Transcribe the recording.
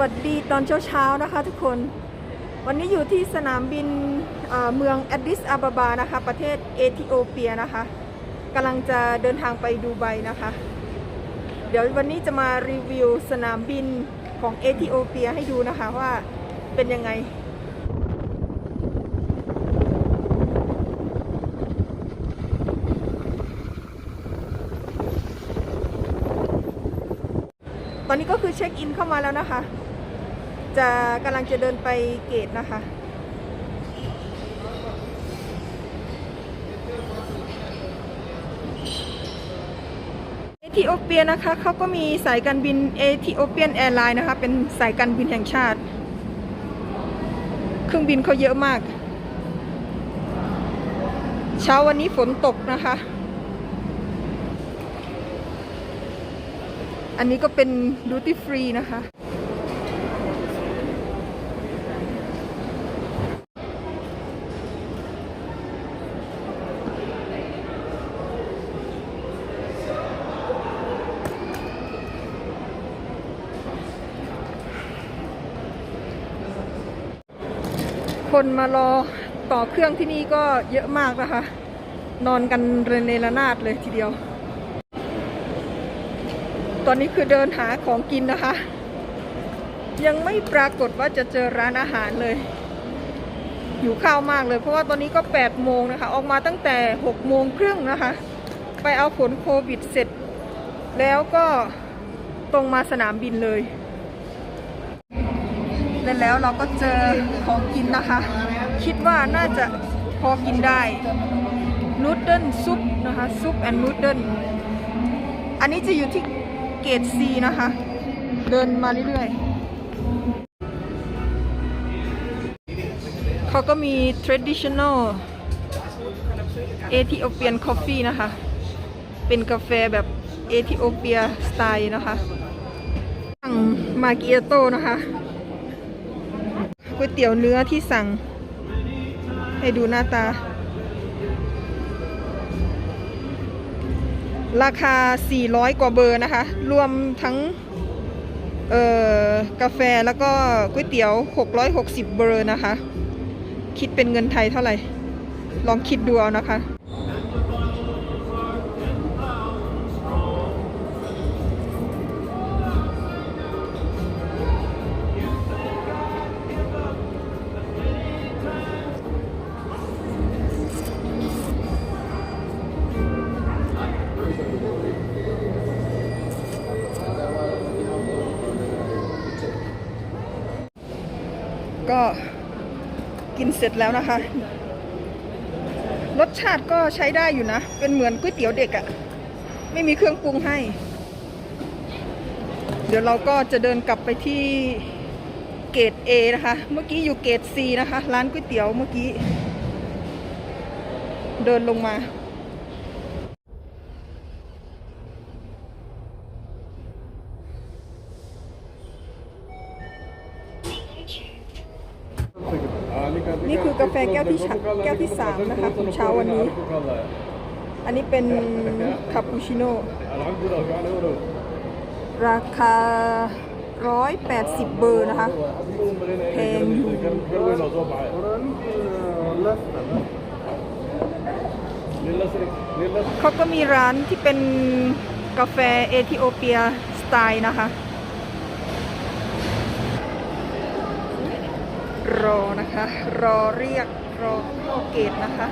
วัสดีตอนเช้าๆนะคะทุกคน วันนี้อยู่ที่สนามบินเเมืองแอดดิสอาบาบานะคะ ประเทศเอธิโอเปียนะคะกำลังจะเดินทางไปดูไบนะคะ เดี๋ยววันนี้จะมารีวิวสนามบินของเอธิโอเปียให้ดูนะคะว่าเป็นยังไงตอนนี้ก็คือเช็คอินเข้ามาแล้วนะคะ จะกำลังจะเดินไปเกตนะคะ เอธิโอเปียนะคะเขาก็มีสายการบินเอธิโอเปียนแอร์ไลน์นะคะ เป็นสายการบินแห่งชาติ เครื่องบินเขาเยอะมาก เช้าวันนี้ฝนตกนะคะ อันนี้ก็เป็นดูตี้ฟรีนะคะ คนมารอต่อเครื่องที่นี่ก็เยอะมากนะคะ นอนกันเรนเนรนาดเลยทีเดียว ตอนนี้คือเดินหาของกินนะคะ ยังไม่ปรากฏว่าจะเจอร้านอาหารเลยหิวข้าวมากเลย เพราะว่าตอนนี้ก็ 8 โมงนะคะ ออกมาตั้งแต่ 6 โมงครึ่งนะคะ ไปเอาผลโควิดเสร็จ แล้วก็ตรงมาสนามบินเลย และแล้วเราก็เจอของกินนะคะ คิดว่าน่าจะพอกินได้นูดเดิลซุปนะคะซุปแอนนูดเดิลอันนี้จะอยู่ที่เกตซีนะคะ เดินมาเรื่อยๆเขาก็มี traditional Ethiopian coffee นะคะ เป็นกาแฟแบบเอธิโอเปียสไตล์นะคะสั่งมาเกียโตนะคะ ก๋วยเตี๋ยวเนื้อที่สั่ง ให้ดูหน้าตา ราคา 400 กว่าเบอร์นะคะ รวมทั้งกาแฟแล้วก็ก๋วยเตี๋ยว 660 เบอร์นะคะ คิดเป็นเงินไทยเท่าไหร่ ลองคิดดูเอานะคะ ก็กินเสร็จแล้วนะคะ รสชาติก็ใช้ได้อยู่นะ เป็นเหมือนก๋วยเตี๋ยวเด็กอะ่ะไม่มีเครื่องปรุงให้ เดี๋ยวเราก็จะเดินกลับไปที่เกต A นะคะ เมื่อกี้อยู่เกต C นะคะ ร้านก๋วยเตี๋ยวเมื่อกี้ เดินลงมา นี่คือกาแฟแก้วที่แก้วที่สามนะคะของเช้าวันนี้ อันนี้เป็นคาปูชิโน่ราคา 180 เบอร์นะคะแพงอยู่เขาก็มีร้านที่เป็นกาแฟเอธิโอเปียสไตล์นะคะ รอนะคะ รอเรียกรอเข้าเกตนะคะ